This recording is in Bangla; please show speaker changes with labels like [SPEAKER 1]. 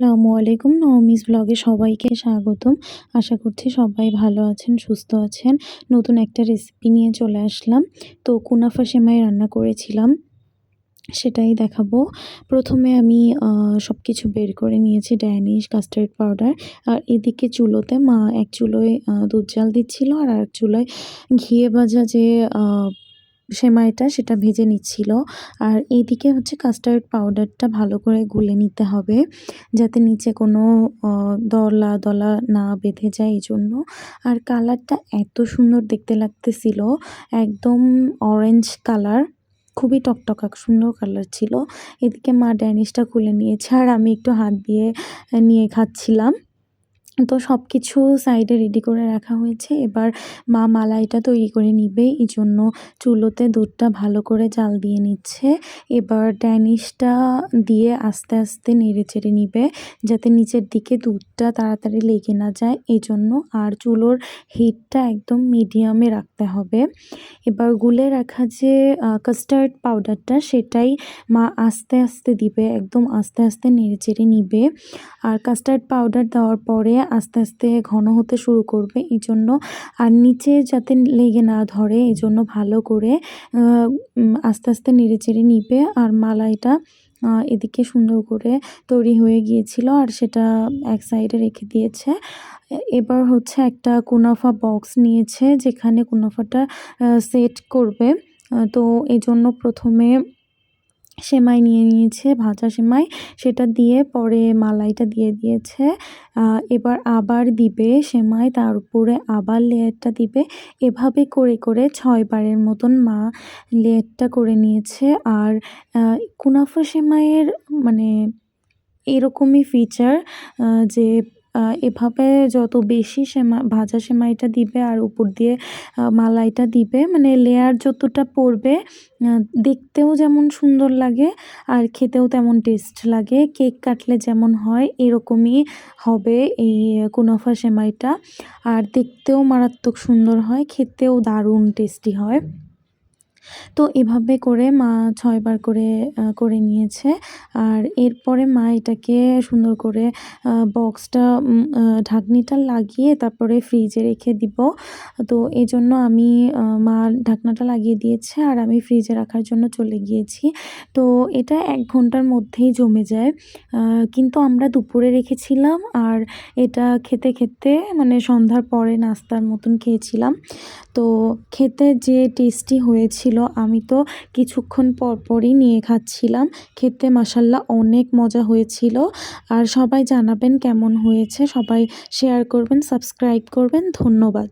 [SPEAKER 1] আসসালামু আলাইকুম। নওমিস ব্লগে সবাইকে স্বাগতম। আশা করছি সবাই ভালো আছেন, সুস্থ আছেন। নতুন একটা রেসিপি নিয়ে চলে আসলাম। তো কুনাফা সেমাই রান্না করেছিলাম, সেটাই দেখাবো। প্রথমে আমি সব কিছু বের করে নিয়েছি ড্যানিশ কাস্টার্ড পাউডার আর এদিকে চুলোতে মা এক চুলোয় দুধ জাল দিচ্ছিল আর এক চুলোয় ঘিয়ে ভাজা যে সেমাইটা সেটা ভেজে নিচ্ছিল। আর এইদিকে হচ্ছে কাস্টার্ড পাউডারটা ভালো করে গুলে নিতে হবে, যাতে নিচে কোনো দলা দলা না বেঁধে যায় এই জন্য আর কালারটা এত সুন্দর দেখতে লাগতেছিল, একদম অরেঞ্জ কালার খুবই টকটকা সুন্দর কালার ছিল। এদিকে মা ড্যানিশটা খুলে নিয়েছে, আর আমি একটু হাত দিয়ে নিয়ে খাচ্ছিলাম। তো সব কিছু সাইডে রেডি করে রাখা হয়েছে। এবার মা মালাইটা তৈরি করে নিবে। এই জন্য চুলোতে দুধটা ভালো করে জাল দিয়ে নিচ্ছে। এবার ড্যানিশটা দিয়ে আস্তে আস্তে নেড়ে চেড়ে নিবে, যাতে নিচের দিকে দুধটা তাড়াতাড়ি লেগে না যায়। এই জন্য আর চুলোর হিটটা একদম মিডিয়ামে রাখতে হবে। এবার গুলে রাখা যে কাস্টার্ড পাউডারটা সেটাই মা আস্তে আস্তে দিবে। একদম আস্তে আস্তে নেড়ে চেড়ে নিবে। আর কাস্টার্ড পাউডার দেওয়ার পরে আস্তে আস্তে ঘন হতে শুরু করবে এই জন্য আর নিচে যাতে লেগে না ধরে এই জন্য ভালো করে আস্তে আস্তে নেড়ে চেড়ে নিবে। আর মালাইটা এদিকে সুন্দর করে তৈরি হয়ে গিয়েছিল আর সেটা এক সাইডে রেখে দিয়েছে। এবার হচ্ছে একটা কুনাফা বক্স নিয়েছে যেখানে কুনাফাটা সেট করবে। তো এই জন্য প্রথমে সেমাই নিয়ে নিয়েছে, ভাজা সেমাই। সেটা দিয়ে পরে মালাইটা দিয়ে দিয়েছে। এবার আবার দিবে সেমাই, তার উপরে আবার লেয়ারটা দিবে। এভাবে করে করে ছয়বারের মতন মা লেয়ারটা করে নিয়েছে। আর কুনাফা সেমাইয়ের মানে এরকমই ফিচার যে এভাবে যত বেশি সেমা, ভাজা সেমাইটা দিবে আর উপর দিয়ে মালাইটা দিবে মানে লেয়ার যতটা পড়বে দেখতেও যেমন সুন্দর লাগে আর খেতেও তেমন টেস্ট লাগে। কেক কাটলে যেমন হয়, এরকমই হবে এই কুনাফা সেমাইটা। আর দেখতেও মারাত্মক সুন্দর হয়, খেতেও দারুণ টেস্টি হয়। তো এভাবে করে মা ছয়বার করে করে নিয়েছে। আর এরপরে মা এটাকে সুন্দর করে বক্সটা ঢাকনিটা লাগিয়ে তারপরে ফ্রিজে রেখে দিব। তো এই জন্য আমি মা ঢাকনাটা লাগিয়ে দিয়েছে আর আমি ফ্রিজে রাখার জন্য চলে গিয়েছি। তো এটা এক ঘণ্টার মধ্যেই জমে যায়। কিন্তু আমরা দুপুরে রেখেছিলাম আর এটা খেতে খেতে মানে সন্ধ্যার পরে নাস্তার মতন খেয়েছিলাম। তো খেতে যে টেস্টি হয়েছিল, আমি তো কিছুক্ষণ পরপরই নিয়ে খাচ্ছিলাম। খেতে মাসাল্লাহ অনেক মজা হয়েছিল। আর সবাই জানাবেন কেমন হয়েছে, সবাই শেয়ার করবেন সাবস্ক্রাইব করবেন। ধন্যবাদ।